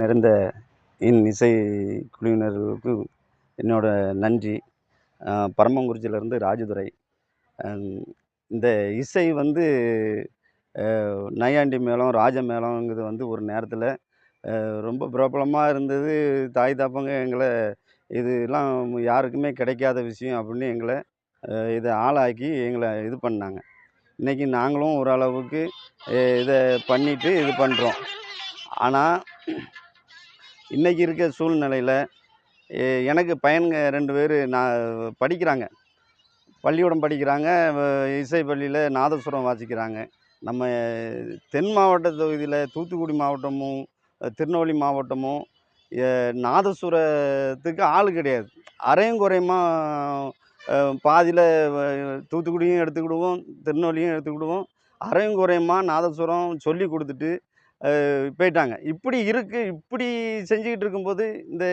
நிறைந்த என் இசை குழுவினர்களுக்கு என்னோட நன்றி. பரமங்குறிச்சியிலேருந்து ராஜதுரை. இந்த இசை வந்து நையாண்டி மேளம் ராஜ மேளங்கிறது வந்து ஒரு நேரத்தில் ரொம்ப பிரபலமாக இருந்தது. தாய் தாப்பங்க எங்களை இதெல்லாம் யாருக்குமே கிடைக்காத விஷயம் அப்படின்னு எங்களை இதை ஆளாக்கி எங்களை இது பண்ணாங்க. இன்றைக்கி நாங்களும் ஓரளவுக்கு இதை பண்ணிவிட்டு இது பண்ணுறோம் ஆனால் இன்றைக்கி இருக்க சூழ்நிலையில் எனக்கு பையனுங்க ரெண்டு பேர் நான் படிக்கிறாங்க. பள்ளிக்கூடம் படிக்கிறாங்க வ- இசை பள்ளியில் நாதஸ்வரம் வாசிக்கிறாங்க. நம்ம தென் மாவட்ட தொகுதியில் தூத்துக்குடி மாவட்டமும் திருநெல்வேலி மாவட்டமும் நாதசுரத்துக்கு நாதஸ்வரத்துக்கு ஆள் கிடையாது. அரையும் குறையுமா பாதியில் தூத்துக்குடியும் எடுத்துக்கிடுவோம் திருநெல்வேலியும் எடுத்துக்கிடுவோம். அரையும் குறையுமா நாதஸ்வரம் சொல்லி கொடுத்துட்டு போயிட்டாங்க. இப்படி இருக்குது இப்படி செஞ்சுக்கிட்டு இருக்கும்போது இந்த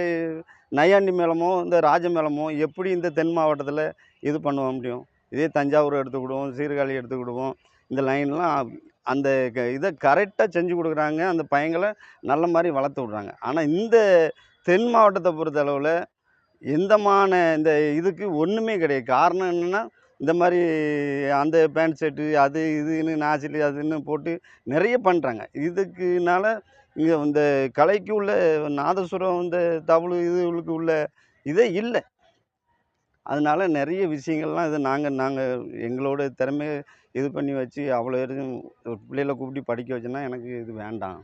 நையாண்டி மேளமோ இந்த ராஜ மேளமோ எப்படி இந்த தென் மாவட்டத்தில் இது பண்ண முடியும்? இதே தஞ்சாவூர் எடுத்துக்கிடுவோம் சீர்காழி எடுத்துக்கிடுவோம் இந்த லைன்லாம் அந்த க இதை கரெக்டாக செஞ்சு கொடுக்குறாங்க. அந்த பையங்களை நல்ல மாதிரி வளர்த்து விட்றாங்க. ஆனால் இந்த தென் மாவட்டத்தை பொறுத்தளவில் எந்தமான இந்த இதுக்கு ஒன்றுமே கிடையாது. காரணம் என்னென்னா இந்த மாதிரி அந்த பேண்ட் ஷர்ட்டு அது இதுன்னு நாசிலி அதுன்னு போட்டு நிறைய பண்ணுறாங்க இதுக்குனால இங்கே இந்த கலைக்கு உள்ள நாதசுரம் இந்த தவுளு இதுகளுக்கு உள்ள இதே இல்லை. அதனால நிறைய விஷயங்கள்லாம் இது நாங்கள் நாங்கள் எங்களோட திறமையை இது பண்ணி வச்சு அவ்வளோ இருக்கும் ஒரு பிள்ளைகளை கூப்பிட்டு படிக்க வச்சோன்னா எனக்கு இது வேண்டாம்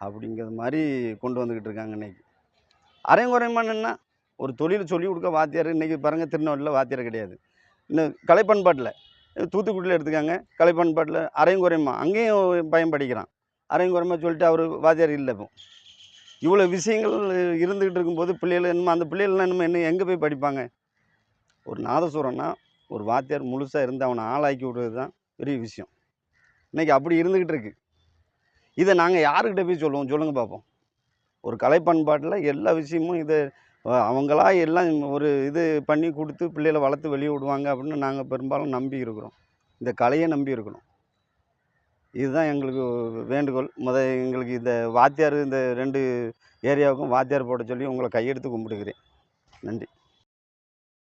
அப்படிங்கிறது மாதிரி கொண்டு வந்துக்கிட்டு இருக்காங்க இன்னைக்கு. அரைங்குறைமானா ஒரு தொழில் சொல்லிக் கொடுக்க வாத்தியார். இன்றைக்கி பாருங்கள் திருநெல்வேலியில் வாத்தியார் கிடையாது. இன்னும் கலைப்பண்பாட்டில். தூத்துக்குடியில் எடுத்துக்காங்க. கலைப்பண்பாட்டில் குறையுமா அங்கேயும் பையன் படிக்கிறான் குறையுமா சொல்லிட்டு அவர் வாத்தியார் இல்லை இப்போ. இவ்வளோ விஷயங்கள் இருந்துக்கிட்டு இருக்கும்போது பிள்ளைகள் என்னமோ அந்த பிள்ளைகள்லாம் என்னமோ என்ன எங்கே போய் படிப்பாங்க? ஒரு நாதசுரம்னா ஒரு வாத்தியார் முழுசாக இருந்து அவனை ஆளாக்கி விடுறது தான் பெரிய விஷயம். இன்றைக்கி அப்படி இருந்துக்கிட்டு இருக்கு. இதை நாங்கள் யாருக்கிட்ட போய் சொல்லுவோம்? சொல்லுங்கள் பார்ப்போம் ஒரு கலை பண்பாட்டில் எல்லா விஷயமும் இதை அவங்களா எல்லாம் ஒரு இது பண்ணி கொடுத்து பிள்ளைகளை வளர்த்து வெளியே விடுவாங்க அப்படின்னு நாங்கள் பெரும்பாலும் நம்பி இருக்கிறோம். இந்த கலையை நம்பி இருக்கிறோம். இதுதான் எங்களுக்கு வேண்டுகோள். முத எங்களுக்கு இந்த வாத்தியார் இந்த ரெண்டு ஏரியாவுக்கும் வாத்தியார் போட சொல்லி உங்களை கையெடுத்து கும்பிட்டுக்கிறேன் நன்றி.